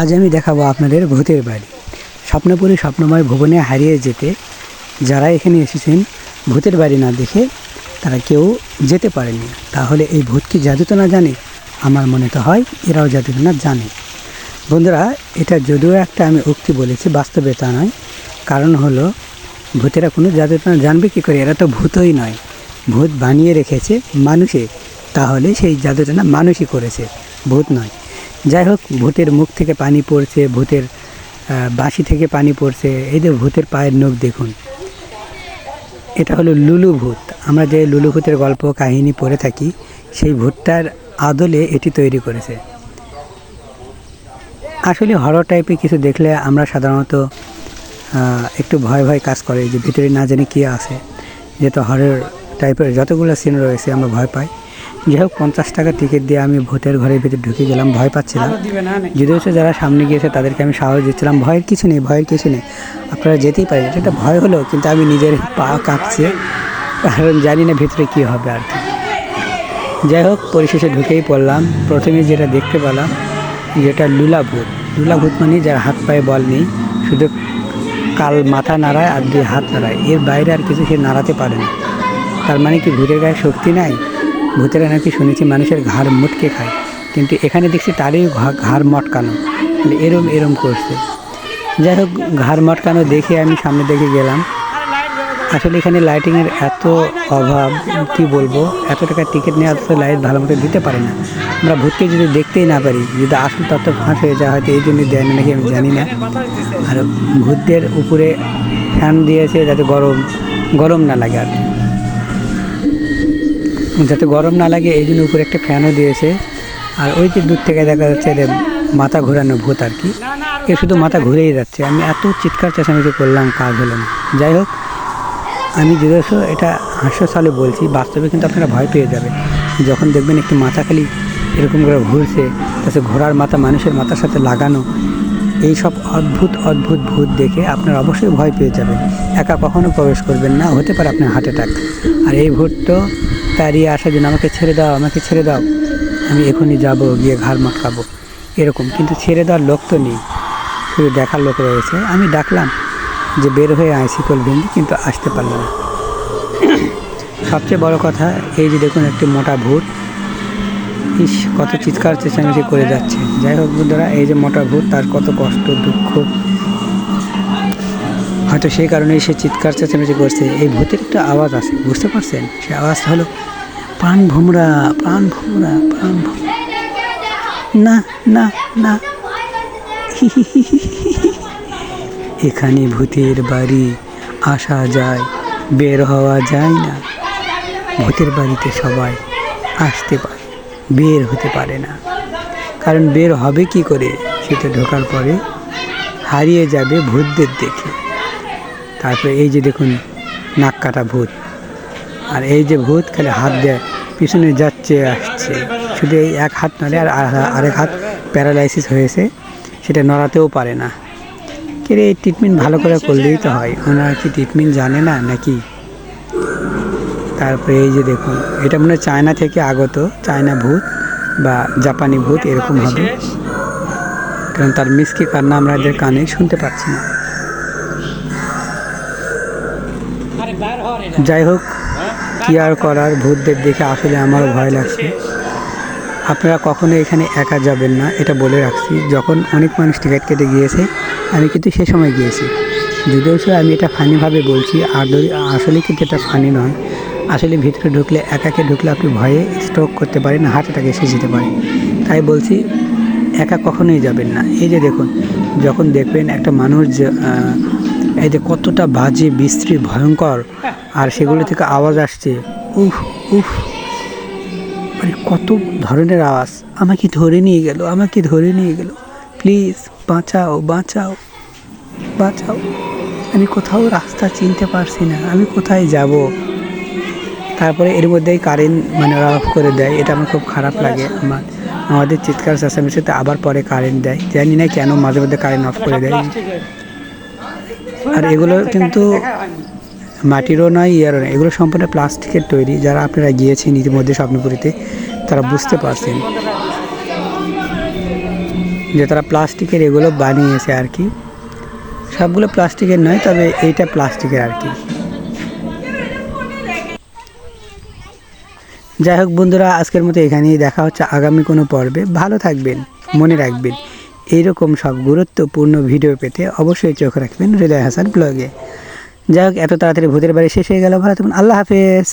আজ আমি দেখাবো আপনাদের ভূতের বাড়ি। স্বপ্নপুরী স্বপ্নময় ভুবনে হারিয়ে যেতে যারা এখানে এসেছেন, ভূতের বাড়ি না দেখে তারা কেউ যেতে পারেনি তাহলে এই ভূত কি জাদু তো না জানে? আমার মনে তো হয় এরাও জাদু না জানে। বন্ধুরা, এটা যদিও একটা আমি উক্তি বলেছি, বাস্তবে তা নয়। কারণ হলো, ভূতেরা কোনো জাদু তো না জানবে কী করে? এরা তো ভূতই নয়। ভূত বানিয়ে রেখেছে মানুষে। তাহলে সেই জাদুটা না মানুষই করেছে। ভূত নয়। যাই হোক, ভূতের মুখ থেকে পানি পড়ছে, ভূতের বাঁশি থেকে পানি পড়ছে। এই যে ভূতের পায়ের নখ দেখুন, এটা হলো লুলু ভূত। আমরা যে লুলু ভূতের গল্প, কাহিনী পড়ে থাকি, সেই ভূতটার আদলে এটি তৈরি করেছে। আসলে হরর টাইপের কিছু দেখলে আমরা সাধারণত একটু ভয় ভয় কাজ করে যে ভিতরে না জানি কী আছে। যেহেতু হরর টাইপের যতগুলো সিন রয়েছে, আমরা ভয় পাই। যাই হোক পঞ্চাশ টাকা টিকিট দিয়ে আমি ভূতের ঘরের ভিতরে ঢুকে গেলাম ভয় পাচ্ছিলাম। যদিও সে যারা সামনে গিয়েছে তাদেরকে আমি সাহস দিচ্ছিলাম। ভয়ের কিছু নেই ভয়ের কিছু নেই। আপনারা যেতেই পারেন এটা একটা ভয় হলো কিন্তু আমি নিজের পা কাঁপছে। কারণ জানি না ভিতরে কী হবে আর কি। যাই হোক পরিশেষে ঢুকেই পড়লাম। প্রথমে যেটা দেখতে পেলাম যেটা লুলা ভূত। লুলা ভূত মানে যার হাত পায়ে বল নেই শুধু কাল মাথা নাড়ায় আর দুই হাত নাড়ায়। এর বাইরে আর কিছু সে নাড়াতে পারে না। তার মানে কি ভূতের গায়ে শক্তি নাই? ভূতেরা নাকি শুনেছি মানুষের ঘাড় মুটকে খায়। কিন্তু এখানে দেখছি তারই ঘাড় মটকানো। মানে এরম এরম করছে। যাই হোক, ঘাড় মটকানো দেখে আমি সামনে দিকে গেলাম। আসলে এখানে লাইটিংয়ের এত অভাব, কি বলব? এত টাকা টিকিট নেওয়া তো লাইট ভালো মতো দিতে পারে না। আমরা ভূতকে যদি দেখতেই না পারি, যদি আসল তত্ত্ব ফাঁস হয়ে যায়, হয়তো এই জন্য দেয় নাকি আমি জানি না। আর ভূতদের উপরে ফ্যান দিয়েছে যাতে গরম গরম না লাগে আর যাতে গরম না লাগে, এই জন্য উপরে একটা ফ্যানও দিয়েছে। আর ওই যে দূর থেকে দেখা যাচ্ছে যে মাথা ঘোরানো ভূত আর কি। এ শুধু মাথা ঘুরেই যাচ্ছে। আমি এত চিৎকার চেঁচামেচি করলাম, কাজ হলো না। যাই হোক, আমি যদিও এটা হাস্যসালে বলছি, বাস্তবে কিন্তু আপনারা ভয় পেয়ে যাবেন। যখন দেখবেন একটি মাথা খালি এরকম করে ঘুরছে, তাতে ঘোড়ার মাথা, মানুষের মাথার সাথে লাগানো, এই সব অদ্ভুত অদ্ভুত ভূত দেখে আপনারা অবশ্যই ভয় পেয়ে যাবেন। একা কখনো প্রবেশ করবেন না, হতে পারে আপনার হার্ট অ্যাটাক। আর এই ভূত তো তাড়িয়ে আসার জন্য আমাকে ছেড়ে দাও, আমাকে ছেড়ে দাও। আমি এখনই যাব, গিয়ে ঘাড় মাটকাবো এরকম, কিন্তু ছেড়ে দেওয়ার লোক তো নেই। শুধু দেখার লোক রয়েছে। আমি ডাকলাম যে বের হয়ে আয় শীতল ভেন্ডি, কিন্তু আসতে পারল না। সবচেয়ে বড় কথা, এই যে দেখুন একটি মোটা ভূত। ইস, কত চিৎকার চেঁচামেচি করে যাচ্ছে। যাই হোক বন্ধুরা, এই যে মোটা ভূত, তার কত কষ্ট, দুঃখ। হয়তো সেই কারণেই সে চিৎকার, চেঁচামেচি করছে। এই ভূতের একটা আওয়াজ আছে, বুঝতে পারছেন? সে আওয়াজটা হলো, প্রাণ ভোমরা প্রাণ ভোমরা, প্রাণ না না না। এখানে ভূতের বাড়ি, আসা যায়, বের হওয়া যায় না। ভূতের বাড়িতে সবাই আসতে পারে, বের হতে পারে না। কারণ বের হবে কি করে? সেটা ঢোকার পরে হারিয়ে যাবে ভূতদের দেখে। তারপরে এই যে দেখুন, নাক কাটা ভূত। আর এই যে ভূত খালি হাত দেয় পিছনে যাচ্ছে, আসছে। শুধু এই এক হাত নড়ে আর আর- আরেক হাত প্যারালাইসিস হয়েছে, সেটা নড়াতেও পারে না। কে এই ট্রিটমেন্ট ভালো করে করলেই তো হয়। ওনারা কি ট্রিটমেন্ট জানে না নাকি? তারপরে এই যে দেখুন, এটা মনে হয় চায়না থেকে আগত, চায়না ভূত বা জাপানি ভূত এরকম হবে। কারণ তার মিসকে কান্না আমরা এদের কানে শুনতে পাচ্ছি না। যাই হোক, কি আর করার, ভূতদের দেখে আসলে আমারও ভয় লাগছে। আপনারা কখনো এখানে একা যাবেন না, এটা বলে রাখছি। যখন অনেক মানুষ টিকিট কেটে গিয়েছে, আমি কিন্তু সে সময় গিয়েছি। যদিও সে আমি এটা ফানিভাবে বলছি আদৌ আসলে কিন্তু এটা ফানি নয়। আসলে ভিতরে ঢুকলে একাকে ঢুকলে আপনি ভয়ে স্ট্রোক করতে পারেন হার্ট অ্যাটাক এসে যেতে পারে। তাই বলছি, একা কখনোই যাবেন না। এই যে দেখুন, যখন দেখবেন একটা মানুষ এই যে কতটা বাজে, বিশ্রী, ভয়ঙ্কর, আর সেগুলো থেকে আওয়াজ আসছে। উফ উফ। মানে কত ধরনের আওয়াজ। আমাকে ধরে নিয়ে গেল, আমাকে ধরে নিয়ে গেল। প্লিজ, বাঁচাও বাঁচাও বাঁচাও। আমি কোথাও রাস্তা চিনতে পারছি না, আমি কোথায় যাব? তারপরে এর মধ্যেই কারেন্ট মানে অফ করে দেয়, এটা আমার খুব খারাপ লাগে। আমার, আমাদের চিৎকার চেঁচামেচিতে আবার পরে কারেন্ট দেয়। জানি না কেন মাঝে মধ্যে কারেন্ট অফ করে দেয়। আর এগুলো কিন্তু মাটিরও নয় ইয়ারও নয়। এগুলো সম্পূর্ণ প্লাস্টিকের তৈরি। যারা আপনারা গিয়েছেন ইতিমধ্যে স্বপ্নপুরীতে তারা বুঝতে পারছেন যে তারা প্লাস্টিকের এগুলো বানিয়েছে আর কি। সবগুলো প্লাস্টিকের নয় তবে এইটা প্লাস্টিকের আর কি। যাই হোক বন্ধুরা আজকের মতো এখানেই দেখা হচ্ছে। আগামী কোনো পর্বে। ভালো থাকবেন মনে রাখবেন। এইরকম সব গুরুত্বপূর্ণ ভিডিও পেতে অবশ্যই চোখ রাখবেন হৃদয় হাসান ব্লগে। যাই হোক, এত তাড়াতাড়ি ভূতের বাড়ি শেষ হয়ে গেল, ভালো তখন আল্লাহ হাফেজ।